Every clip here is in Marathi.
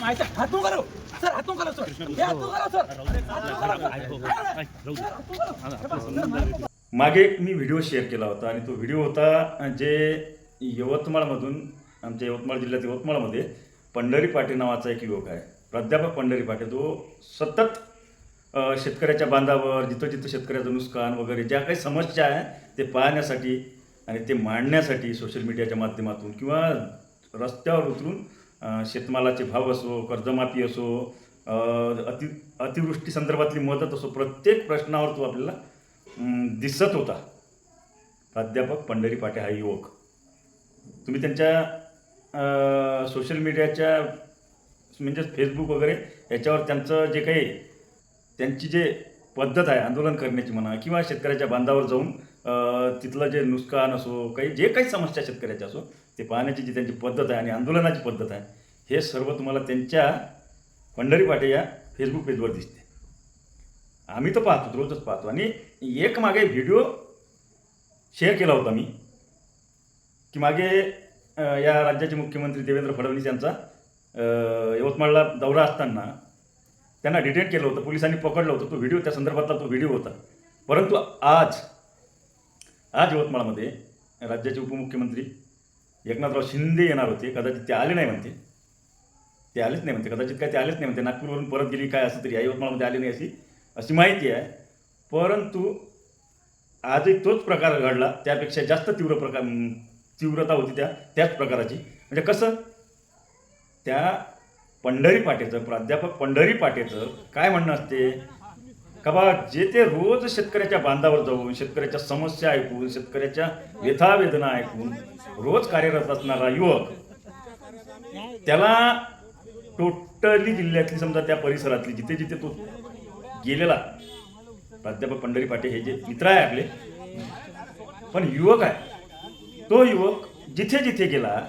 माझ्या हातून करो. सर हातून करो सर. हे हातून करो सर. हातून करो. मागे एक मी व्हिडिओ शेअर केला होता आणि तो व्हिडिओ होता जे यवतमाळमधून आमच्या यवतमाळ जिल्ह्यात यवतमाळमध्ये पंढरी पाटे नावाचा एक युवक आहे. प्राध्यापक पंढरी पाटे तो सतत अ, शेतकऱ्याच्या बांधावर जिथं जिथं शेतकऱ्याचं नुकसान वगैरे ज्या काही समस्या आहे ते पाहण्यासाठी आणि ते मांडण्यासाठी सोशल मीडियाच्या माध्यमातून किंवा रस्त्यावर उतरून शेतमालाचे भाव असो कर्जमाफी असो अति अतिवृष्टी संदर्भातली मदत असो प्रत्येक प्रश्नावर तो आपल्याला दिसत होता. प्राध्यापक पंढरी पाटे हा युवक. तुम्ही त्यांच्या सोशल मीडियाच्या म्हणजे फेसबुक वगैरे याच्यावर त्यांचं जे काही त्यांची जे पद्धत आहे आंदोलन करण्याची म्हणा किंवा शेतकऱ्याच्या बांधावर जाऊन तिथलं जे नुकसान असो काही जे काही समस्या शेतकऱ्याच्या असो ते पाहण्याची जी त्यांची पद्धत आहे आणि आंदोलनाची पद्धत आहे हे सर्व तुम्हाला त्यांच्या पंढरी पाटे या फेसबुक पेजवर दिसते. आम्ही तर पाहतो रोजच पाहतो. आणि एक मागे व्हिडिओ शेअर केला होता मी की मागे या राज्याचे मुख्यमंत्री देवेंद्र फडणवीस यांचा यवतमाळला दौरा असताना त्यांना डिटेन केलं होतं पोलिसांनी पकडलं होतं तो व्हिडिओ त्या संदर्भातला तो व्हिडिओ होता. परंतु आज आज यवतमाळमध्ये राज्याचे उपमुख्यमंत्री एकनाथराव शिंदे येणार होते. कदाचित ते आले नाही म्हणते. ते आलेच नाही म्हणते. कदाचित काय ते आलेच नाही म्हणते. नागपूरवरून परत गेली काय असं तरी या यवतमाळमध्ये आले नाही अशी अशी माहिती आहे. परंतु आजही तोच प्रकार घडला. त्यापेक्षा जास्त तीव्र प्रकार तीव्रता होती त्या त्याच प्रकाराची. म्हणजे कसं? त्या पंढरी पाटेचं प्राध्यापक पंढरी पाटेचं काय म्हणणं असते? का बा जे ते रोज शेतकऱ्याच्या बांधावर जाऊन शेतकऱ्याच्या समस्या ऐकून शेतकऱ्याच्या व्यथावेदना ऐकून रोज कार्यरत असणारा युवक त्याला टोटली जिल्ह्यातली समजा त्या परिसरातली जिथे जिथे तो गेलेला प्राध्यापक पंढरी पाटे हे जे मित्र आहे आपले पण युवक आहे. तो युवक जिथे जिथे गेला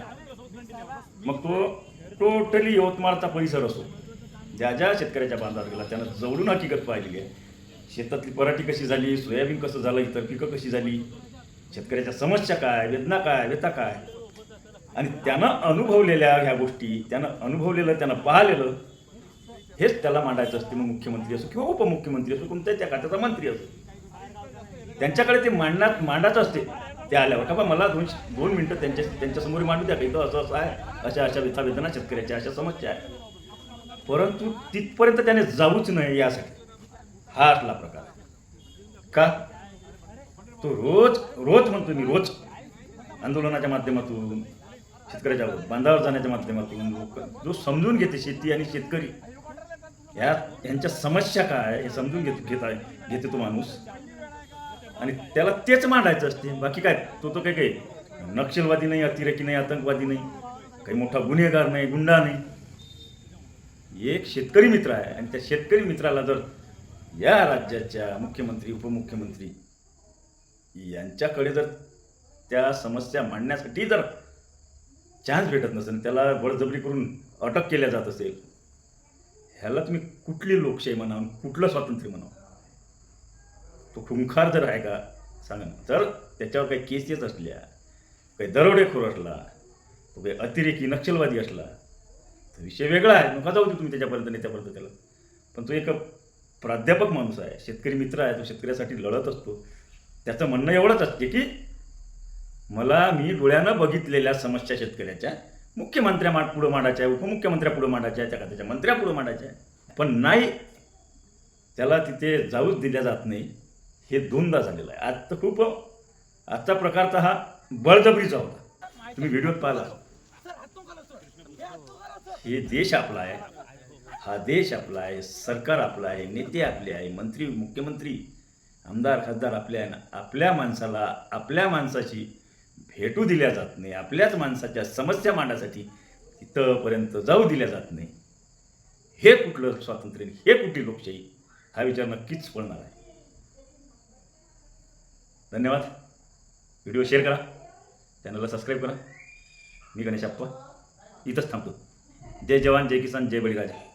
मग तो टोटली यवतमाळचा परिसर असो ज्या ज्या शेतकऱ्याच्या बांधावर गेला त्यानं जवळून हकीकत पाहिली आहे. शेतातली पराठी कशी झाली सोयाबीन कसं झालं इतर पिकं कशी झाली शेतकऱ्याच्या समस्या काय वेदना काय व्यथा काय? आणि त्यानं अनुभवलेल्या ह्या गोष्टी त्यानं अनुभवलेलं त्यानं पाहिलेलं हेच त्याला मांडायचं असते. मग मुख्यमंत्री असो किंवा उपमुख्यमंत्री असो कोणत्याही त्या खात्याचा मंत्री असो. त्यांच्याकडे ते मांडण्यात मांडायचं असते. ते आल्यावर का बा मला दोन दोन मिनटं त्यांच्या त्यांच्यासमोर मांडू द्या काही असं असं आहे. अशा अशा व्यथा वेदना शेतकऱ्याच्या अशा समस्या आहे परंतु तिथपर्यंत त्याने जाऊच नाही यासाठी. हा असला प्रकार. का? तो रोज रोज म्हणतो मी रोज. आंदोलनाच्या माध्यमातून शेतकऱ्याच्या बांधावर जाण्याच्या माध्यमातून लोक जो समजून घेते शेती आणि शेतकरी या यांच्या समस्या काय हे समजून घेत घेत आहे घेते तो माणूस. आणि त्याला तेच मांडायचं असते. बाकी काय? तो तो काही काही नक्षलवादी नाही अतिरेकी नाही आतंकवादी नाही काही मोठा गुन्हेगार नाही गुंडा नाही. एक शेतकरी मित्र आहे आणि त्या शेतकरी मित्राला जर या राज्याच्या मुख्यमंत्री उपमुख्यमंत्री यांच्याकडे जर त्या समस्या मांडण्यासाठी जर चान्स भेटत नसेल त्याला बळजबरी करून अटक केल्या जात असेल ह्याला तुम्ही कुठली लोकशाही म्हणा कुठलं स्वातंत्र्य म्हणावं तो खुंखार जर आहे का? सांगा जर त्याच्यावर काही केसेस असल्या काही दरोडेखोर असला तो काही अतिरेकी नक्षलवादी असला तर विषय वेगळा आहे. नका जाऊ दे तुम्ही त्याच्यापर्यंत नेत्यापर्यंत त्याला. पण तो एक प्राध्यापक माणूस आहे शेतकरी मित्र आहे तो शेतकऱ्यासाठी लढत असतो. त्याचं म्हणणं एवढंच असते की मला मी डोळ्यानं बघितलेल्या समस्या शेतकऱ्याच्या मुख्यमंत्र्या मांड पुढं मांडायच्या आहे उपमुख्यमंत्र्या पुढं मांडायच्या आहे त्या खात्याच्या मंत्र्या पुढं मांडायच्या. आहे पण नाही त्याला तिथे जाऊच दिल्या जात नाही हे दोनदा झालेलं आहे. आज तर खूप आजचा प्रकारचा हा बळजबरीचा होता. तुम्ही व्हिडिओत पाहिला. हे देश आपला आहे. हा देश आपला आहे सरकार आपला आहे नेते आपले आहे मंत्री मुख्यमंत्री आमदार खासदार आपल्या आपल्या माणसाला आपल्या माणसाची भेटू दिल्या जात नाही आपल्याच माणसाच्या समस्या मांडण्यासाठी तिथंपर्यंत जाऊ दिल्या जात नाही. हे कुठलं स्वातंत्र्य हे कुठली लोकशाही हा विचार नक्कीच पडणार आहे. धन्यवाद. व्हिडिओ शेअर करा. चॅनलला सबस्क्राईब करा. मी गणेश अप्पा इथंच थांबतो. जय जवान जय किसान जय बळीराजा.